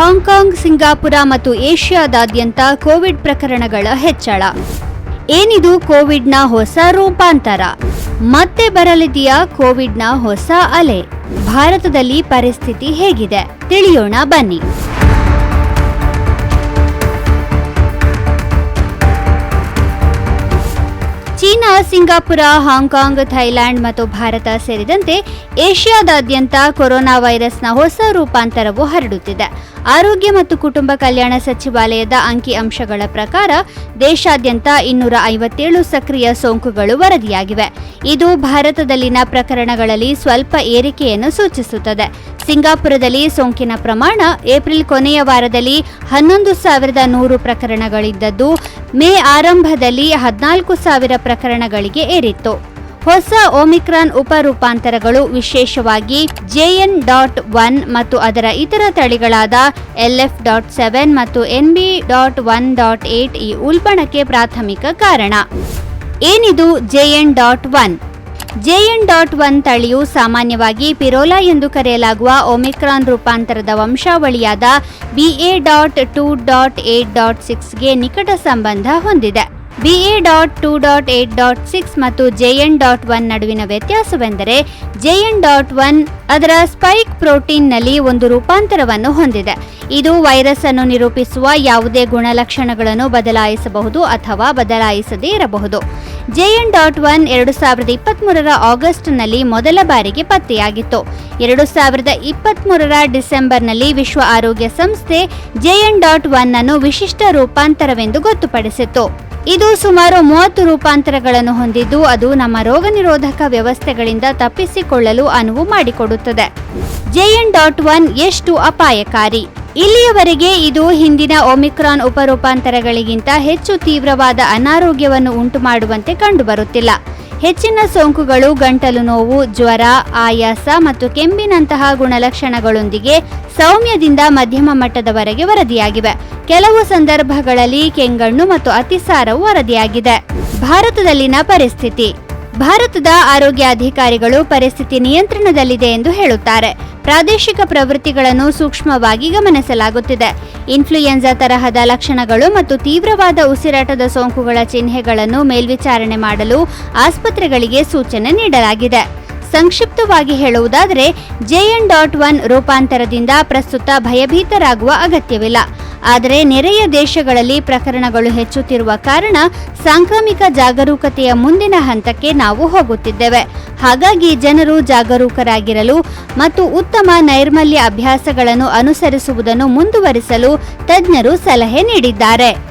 Hong Kong Singapore ಮತ್ತು ಏಷ್ಯಾದಾದ್ಯಂತ Covid ಪ್ರಕರಣಗಳ ಹೆಚ್ಚಳ. ಏನಿದು ಕೋವಿಡ್ನ ಹೊಸ ರೂಪಾಂತರ? ಮತ್ತೆ ಬರಲಿದೆಯಾ ಕೋವಿಡ್ನ ಹೊಸ ಅಲೆ? ಭಾರತದಲ್ಲಿ ಪರಿಸ್ಥಿತಿ ಹೇಗಿದೆ? ತಿಳಿಯೋಣ ಬನ್ನಿ. ಚೀನಾ, ಸಿಂಗಾಪುರ ಹಾಂಗ್ಕಾಂಗ್ ಥೈಲ್ಯಾಂಡ್ ಮತ್ತು ಭಾರತ ಸೇರಿದಂತೆ ಏಷ್ಯಾದಾದ್ಯಂತ ಕೊರೋನಾ ವೈರಸ್ನ ಹೊಸ ರೂಪಾಂತರವು ಹರಡುತ್ತಿದೆ. ಆರೋಗ್ಯ ಮತ್ತು ಕುಟುಂಬ ಕಲ್ಯಾಣ ಸಚಿವಾಲಯದ ಅಂಕಿಅಂಶಗಳ ಪ್ರಕಾರ ದೇಶಾದ್ಯಂತ ಇನ್ನೂರ ಐವತ್ತೇಳು ಸಕ್ರಿಯ ಸೋಂಕುಗಳು ವರದಿಯಾಗಿವೆ. ಇದು ಭಾರತದಲ್ಲಿನ ಪ್ರಕರಣಗಳಲ್ಲಿ ಸ್ವಲ್ಪ ಏರಿಕೆಯನ್ನು ಸೂಚಿಸುತ್ತದೆ. ಸಿಂಗಾಪುರದಲ್ಲಿ ಸೋಂಕಿನ ಪ್ರಮಾಣ ಏಪ್ರಿಲ್ ಕೊನೆಯ ವಾರದಲ್ಲಿ ಹನ್ನೊಂದು ಸಾವಿರದ ನೂರು ಪ್ರಕರಣಗಳಿದ್ದದ್ದು ಮೇ ಆರಂಭದಲ್ಲಿ ಹದಿನಾಲ್ಕು ಸಾವಿರ ಪ್ರಕರಣಗಳಿಗೆ ಏರಿತ್ತು. ಹೊಸ ಒಮಿಕ್ರಾನ್ ಉಪರೂಪಾಂತರಗಳು ವಿಶೇಷವಾಗಿ ಜೆಎನ್ ಡಾಟ್ ಒನ್ ಮತ್ತು ಅದರ ಇತರ ತಳಿಗಳಾದ ಎಲ್ಎಫ್ ಡಾಟ್ ಸೆವೆನ್ ಮತ್ತು NB dot one dot eight ಈ ಉಲ್ಬಣಕ್ಕೆ ಪ್ರಾಥಮಿಕ ಕಾರಣ. ಏನಿದು JN dot one? JN dot one ತಳಿಯು ಸಾಮಾನ್ಯವಾಗಿ ಪಿರೋಲಾ ಎಂದು ಕರೆಯಲಾಗುವ ಒಮಿಕ್ರಾನ್ ರೂಪಾಂತರದ ವಂಶಾವಳಿಯಾದ BA dot two dot eight dot ಸಿಕ್ಸ್ಗೆ ನಿಕಟ ಸಂಬಂಧ ಹೊಂದಿದೆ. BA dot two dot eight dot six ಮತ್ತು ಜೆಎನ್ ಡಾಟ್ ಒನ್ ನಡುವಿನ ವ್ಯತ್ಯಾಸವೆಂದರೆ ಜೆಎನ್ ಡಾಟ್ ಒನ್ ಅದರ ಸ್ಪೈಕ್ ಪ್ರೋಟೀನ್ನಲ್ಲಿ ಒಂದು ರೂಪಾಂತರವನ್ನು ಹೊಂದಿದೆ. ಇದು ವೈರಸ್ ಅನ್ನು ನಿರೂಪಿಸುವ ಯಾವುದೇ ಗುಣಲಕ್ಷಣಗಳನ್ನು ಬದಲಾಯಿಸಬಹುದು ಅಥವಾ ಬದಲಾಯಿಸದೇ ಇರಬಹುದು. ಜೆಎನ್ ಡಾಟ್ ಒನ್ ಎರಡು ಸಾವಿರದ ಇಪ್ಪತ್ತ್ಮೂರರ ಆಗಸ್ಟ್ನಲ್ಲಿ ಮೊದಲ ಬಾರಿಗೆ ಪತ್ತೆಯಾಗಿತ್ತು. ಎರಡು ಸಾವಿರದ ಇಪ್ಪತ್ತ್ಮೂರರ ಡಿಸೆಂಬರ್ನಲ್ಲಿ ವಿಶ್ವ ಆರೋಗ್ಯ ಸಂಸ್ಥೆ ಜೆಎನ್ ಡಾಟ್ ಒನ್ ಅನ್ನು ವಿಶಿಷ್ಟ ರೂಪಾಂತರವೆಂದು ಗೊತ್ತುಪಡಿಸಿತ್ತು. ಇದು ಸುಮಾರು ಮೂವತ್ತು ರೂಪಾಂತರಗಳನ್ನು ಹೊಂದಿದ್ದು ಅದು ನಮ್ಮ ರೋಗ ನಿರೋಧಕ ವ್ಯವಸ್ಥೆಗಳಿಂದ ತಪ್ಪಿಸಿಕೊಳ್ಳಲು ಅನುವು ಮಾಡಿಕೊಡುತ್ತದೆ. ಜೆಎನ್ ಡಾಟ್ ಒನ್ ಎಷ್ಟು ಅಪಾಯಕಾರಿ. ಇಲ್ಲಿಯವರೆಗೆ ಇದು ಹಿಂದಿನ ಒಮಿಕ್ರಾನ್ ಉಪರೂಪಾಂತರಗಳಿಗಿಂತ ಹೆಚ್ಚು ತೀವ್ರವಾದ ಅನಾರೋಗ್ಯವನ್ನು ಉಂಟುಮಾಡುವಂತೆ ಕಂಡುಬರುತ್ತಿಲ್ಲ. ಹೆಚ್ಚಿನ ಸೋಂಕುಗಳು, ಗಂಟಲು ನೋವು, ಜ್ವರ, ಆಯಾಸ ಮತ್ತು ಕೆಮ್ಮಿನಂತಹ ಗುಣಲಕ್ಷಣಗಳೊಂದಿಗೆ ಸೌಮ್ಯದಿಂದ ಮಧ್ಯಮ ಮಟ್ಟದವರೆಗೆ ವರದಿಯಾಗಿವೆ. ಕೆಲವು ಸಂದರ್ಭಗಳಲ್ಲಿ ಕೆಂಗಣ್ಣು ಮತ್ತು ಅತಿಸಾರವು ವರದಿಯಾಗಿದೆ. ಭಾರತದಲ್ಲಿನ ಪರಿಸ್ಥಿತಿ. ಭಾರತದ ಆರೋಗ್ಯ ಅಧಿಕಾರಿಗಳು ಪರಿಸ್ಥಿತಿ ನಿಯಂತ್ರಣದಲ್ಲಿದೆ ಎಂದು ಹೇಳುತ್ತಾರೆ. ಪ್ರಾದೇಶಿಕ ಪ್ರವೃತ್ತಿಗಳನ್ನು ಸೂಕ್ಷ್ಮವಾಗಿ ಗಮನಿಸಲಾಗುತ್ತಿದೆ. ಇನ್ಫ್ಲೂಯೆನ್ಸಾ ತರಹದ ಲಕ್ಷಣಗಳು ಮತ್ತು ತೀವ್ರವಾದ ಉಸಿರಾಟದ ಸೋಂಕುಗಳ ಚಿಹ್ನೆಗಳನ್ನು ಮೇಲ್ವಿಚಾರಣೆ ಮಾಡಲು ಆಸ್ಪತ್ರೆಗಳಿಗೆ ಸೂಚನೆ ನೀಡಲಾಗಿದೆ. ಸಂಕ್ಷಿಪ್ತವಾಗಿ ಹೇಳುವುದಾದರೆ ಜೆಎನ್ ಡಾಟ್ ಒನ್ ರೂಪಾಂತರದಿಂದ ಪ್ರಸ್ತುತ ಭಯಭೀತರಾಗುವ ಅಗತ್ಯವಿಲ್ಲ. ಆದರೆ ನೆರೆಯ ದೇಶಗಳಲ್ಲಿ ಪ್ರಕರಣಗಳು ಹೆಚ್ಚುತ್ತಿರುವ ಕಾರಣ ಸಾಂಕ್ರಾಮಿಕ ಜಾಗರೂಕತೆಯ ಮುಂದಿನ ಹಂತಕ್ಕೆ ನಾವು ಹೋಗುತ್ತಿದ್ದೇವೆ. ಹಾಗಾಗಿ ಜನರು ಜಾಗರೂಕರಾಗಿರಲು ಮತ್ತು ಉತ್ತಮ ನೈರ್ಮಲ್ಯ ಅಭ್ಯಾಸಗಳನ್ನು ಅನುಸರಿಸುವುದನ್ನು ಮುಂದುವರಿಸಲು ತಜ್ಞರು ಸಲಹೆ ನೀಡಿದ್ದಾರೆ.